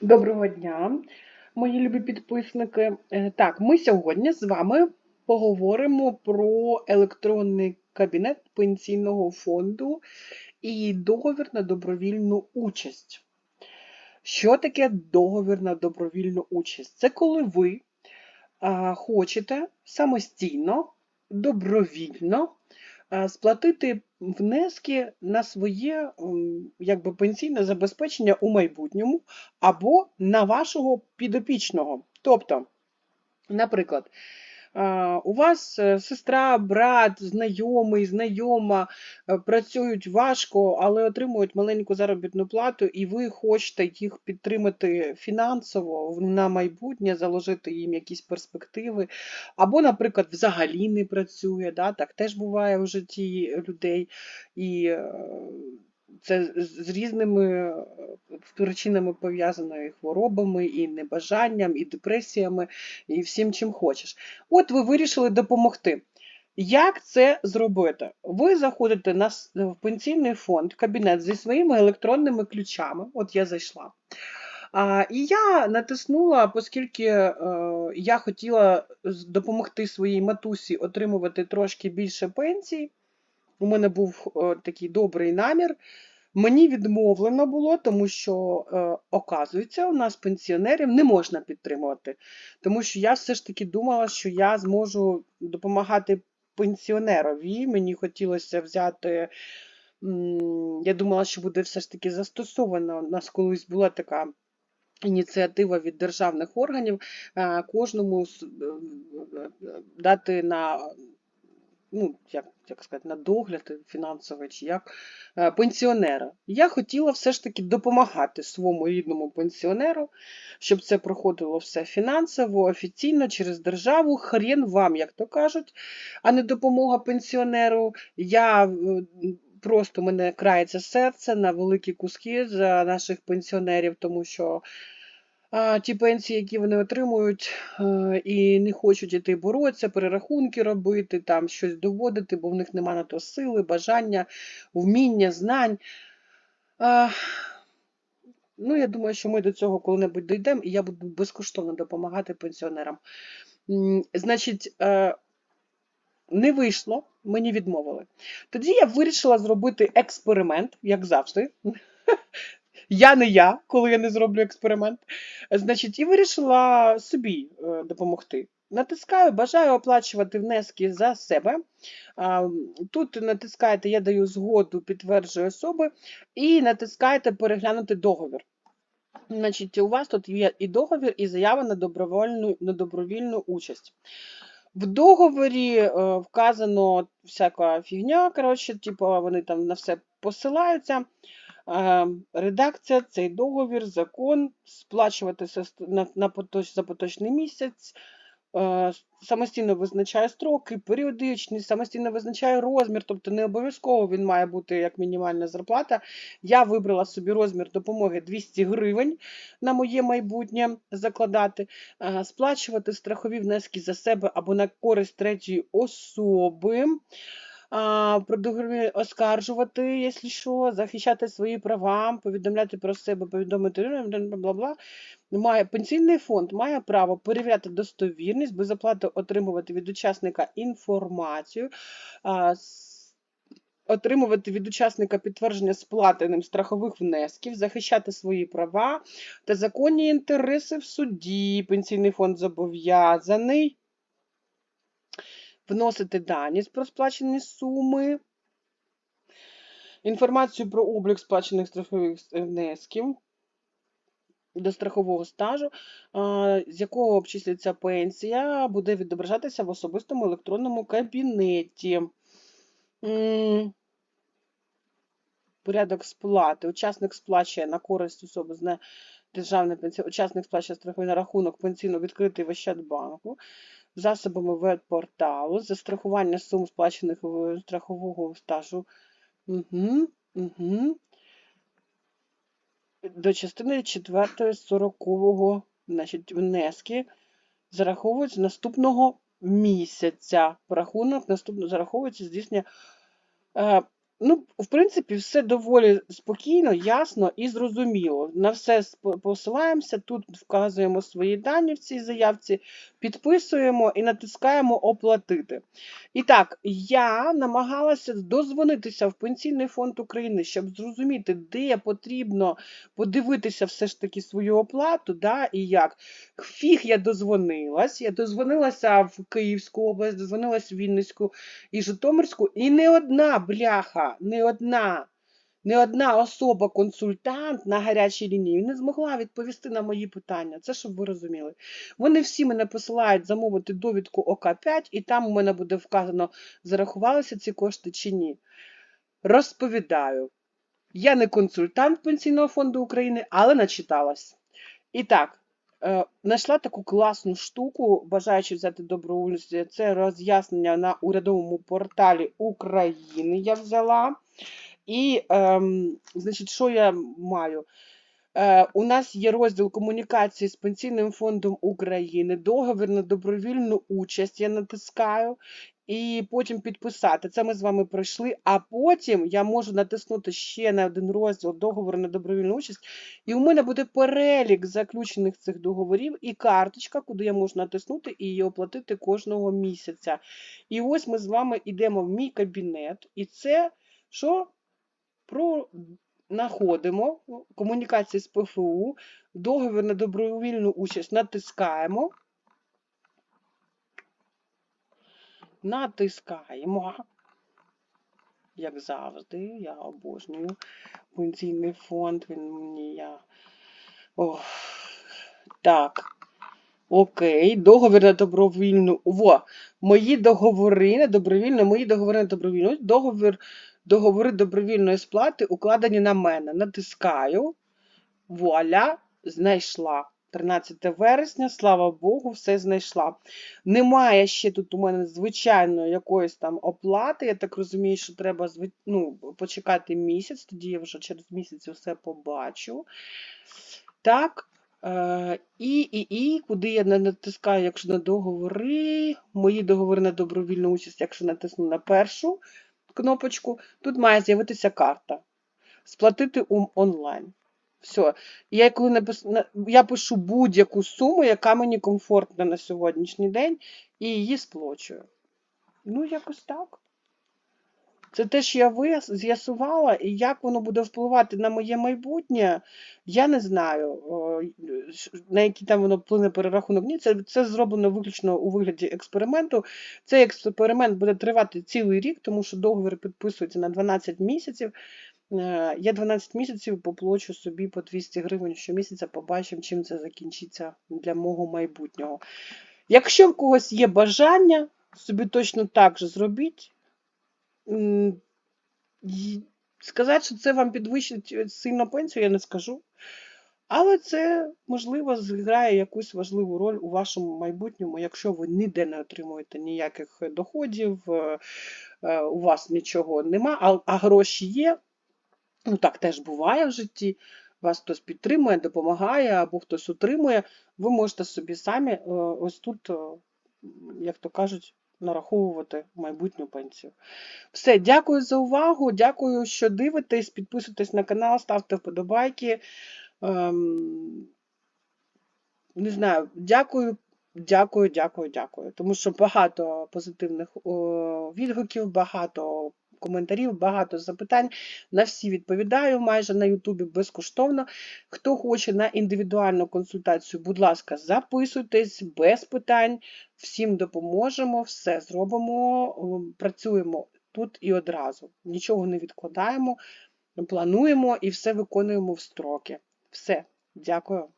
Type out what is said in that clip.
Доброго дня, мої любі підписники. Е, Так, ми сьогодні з вами поговоримо про електронний кабінет пенсійного фонду і договір на добровільну участь. Що таке договір на добровільну участь? Це коли ви хочете самостійно, добровільно сплатити внески на своє якби, пенсійне забезпечення у майбутньому або на вашого підопічного. Тобто, наприклад, у вас е, сестра, брат, знайомий, знайома е, працюють важко, але отримують маленьку заробітну плату, і ви хочете їх підтримати фінансово на майбутнє, заложити їм якісь перспективи. Або, наприклад, взагалі не працює, да? так теж буває в житті людей. І е, це з різними е, причинами пов'язано хворобами, і небажанням, і депресіями, і всім, чим хочеш. От ви вирішили допомогти. Як це зробити? Ви заходите на в пенсійний фонд, кабінет зі своїми електронними ключами. От я зайшла. А, і я натиснула, оскільки е, я хотіла допомогти своїй матусі отримувати трошки більше пенсій. У мене був е, такий добрий намір. Мені відмовлено було, тому що, е, оказується, у нас пенсіонерів не можна підтримувати. Тому що я все ж таки думала, що я зможу допомагати пенсіонерові. Мені хотілося взяти. Я думала, що буде все ж таки застосовано. У нас колись була така ініціатива від державних органів е, кожному е, дати на ну, як, як сказати, на догляд фінансовий чи як е, пенсіонера. Я хотіла все ж таки допомагати своєму рідному пенсіонеру, щоб це проходило все фінансово, офіційно через державу. Хрен вам, як то кажуть, а не допомога пенсіонеру. Я е, просто мене крається серце на великі куски за наших пенсіонерів, тому що. Ті пенсії, які вони отримують, е, і не хочуть іти боротися, перерахунки робити, там щось доводити, бо в них нема на то сили, бажання, вміння, знань. Ну, я думаю, що ми до цього коли-небудь дійдемо, і я буду безкоштовно допомагати пенсіонерам. Значить, е, не вийшло, мені відмовили. Тоді я вирішила зробити експеримент, як завжди. Я не я, коли я не зроблю експеримент. Значить, і вирішила собі е, допомогти. Натискаю, бажаю оплачувати внески за себе. Тут натискаєте Я даю згоду, підтверджую особи, і натискаєте Переглянути договір. Значить, у вас тут є і договір, і заява на добровільну, на добровільну участь. В договорі е, вказано всяка фігня, коротше, типу, вони там на все посилаються. Е, редакція, цей договір, закон, сплачуватися на, за поточний місяць, е, самостійно визначає строки, періодичність, самостійно визначає розмір, тобто не обов'язково він має бути як мінімальна зарплата. Я вибрала собі розмір допомоги 200 гривень на моє майбутнє закладати, е, сплачувати страхові внески за себе або на користь третьої особи. Про договір оскаржувати, якщо що, захищати свої права, повідомляти про себе, повідомити бла-бла-бла. Має пенсійний фонд має право перевіряти достовірність, безоплатно отримувати від учасника інформацію, отримувати від учасника підтвердження сплати ним страхових внесків, захищати свої права та законні інтереси в суді. Пенсійний фонд зобов'язаний вносити дані про сплачені суми, інформацію про облік сплачених страхових внесків до страхового стажу, з якого обчислюється пенсія, буде відображатися в особистому електронному кабінеті. Порядок сплати. Учасник сплачує на користь особи з державної пенсії. Учасник сплачує страховий на рахунок пенсійно відкритий в Ощадбанку засобами веб-порталу, застрахування сум сплачених страхового стажу. Угу, угу. До частини 4 40 значить, внески зараховують з наступного місяця. Рахунок наступно зараховується здійснення е, Ну, в принципі, все доволі спокійно, ясно і зрозуміло. На все посилаємося, тут вказуємо свої дані в цій заявці, підписуємо і натискаємо оплатити. І так, я намагалася дозвонитися в Пенсійний фонд України, щоб зрозуміти, де потрібно подивитися все ж таки свою оплату, да, і як. Фіг я дозвонилась. Я дозвонилася в Київську область, дозвонилась в Вінницьку і Житомирську, і не одна бляха, не одна, не одна особа-консультант на гарячій лінії не змогла відповісти на мої питання. Це щоб ви розуміли. Вони всі мене посилають замовити довідку ОК5, і там у мене буде вказано, зарахувалися ці кошти чи ні. Розповідаю. Я не консультант Пенсійного фонду України, але начиталась. І так, знайшла таку класну штуку, бажаючи взяти добровольці. Це роз'яснення на урядовому порталі України я взяла. І, ем, значить, що я маю? Е, у нас є розділ комунікації з Пенсійним фондом України, договір на добровільну участь. Я натискаю. І потім підписати. Це ми з вами пройшли. А потім я можу натиснути ще на один розділ договору на добровільну участь, і у мене буде перелік заключених цих договорів і карточка, куди я можу натиснути і її оплатити кожного місяця. І ось ми з вами йдемо в мій кабінет, і це що? Про знаходимо комунікації з ПФУ, договір на добровільну участь натискаємо. Натискаємо, як завжди, я обожнюю пенсійний фонд, він мені я. Ох. Так. Окей, договір на добровільну. Во, мої договори на добровільну, мої договори на добровільну. Договір, договори добровільної сплати укладені на мене. Натискаю. Вуаля, знайшла. 13 вересня, слава Богу, все знайшла. Немає ще тут у мене звичайної якоїсь там оплати. Я так розумію, що треба ну, почекати місяць, тоді я вже через місяць все побачу. Так. Е, і, і, і, куди я натискаю, якщо на договори, мої договори на добровільну участь, якщо натисну на першу кнопочку, тут має з'явитися карта. Сплатити ум- онлайн. Все. Я коли напис... я пишу будь-яку суму, яка мені комфортна на сьогоднішній день, і її сплочую. Ну, якось так. Це те, що я з'ясувала, і як воно буде впливати на моє майбутнє, я не знаю, на який там воно вплине перерахунок. Ні, це, це зроблено виключно у вигляді експерименту. Цей експеримент буде тривати цілий рік, тому що договір підписується на 12 місяців. Е, Я 12 місяців поплачу собі по 200 гривень щомісяця, побачимо, чим це закінчиться для мого майбутнього. Якщо в когось є бажання, собі точно так же зробіть. Сказати, що це вам підвищить е, сильно пенсію, я не скажу. Але це, можливо, зіграє якусь важливу роль у вашому майбутньому, якщо ви ніде не отримуєте ніяких доходів, е, е, у вас нічого нема, а, гроші є. Ну, так теж буває в житті. Вас хтось підтримує, допомагає, або хтось утримує. Ви можете собі самі е, ось тут, е, як то кажуть, нараховувати майбутню пенсію. Все, дякую за увагу. Дякую, що дивитесь. Підписуйтесь на канал, ставте вподобайки. Ем, не знаю, дякую, дякую, дякую, дякую. Тому що багато позитивних відгуків, багато коментарів, багато запитань. На всі відповідаю майже на Ютубі безкоштовно. Хто хоче на індивідуальну консультацію, будь ласка, записуйтесь без питань. Всім допоможемо, все зробимо, працюємо тут і одразу. Нічого не відкладаємо, плануємо і все виконуємо в строки. Все, дякую.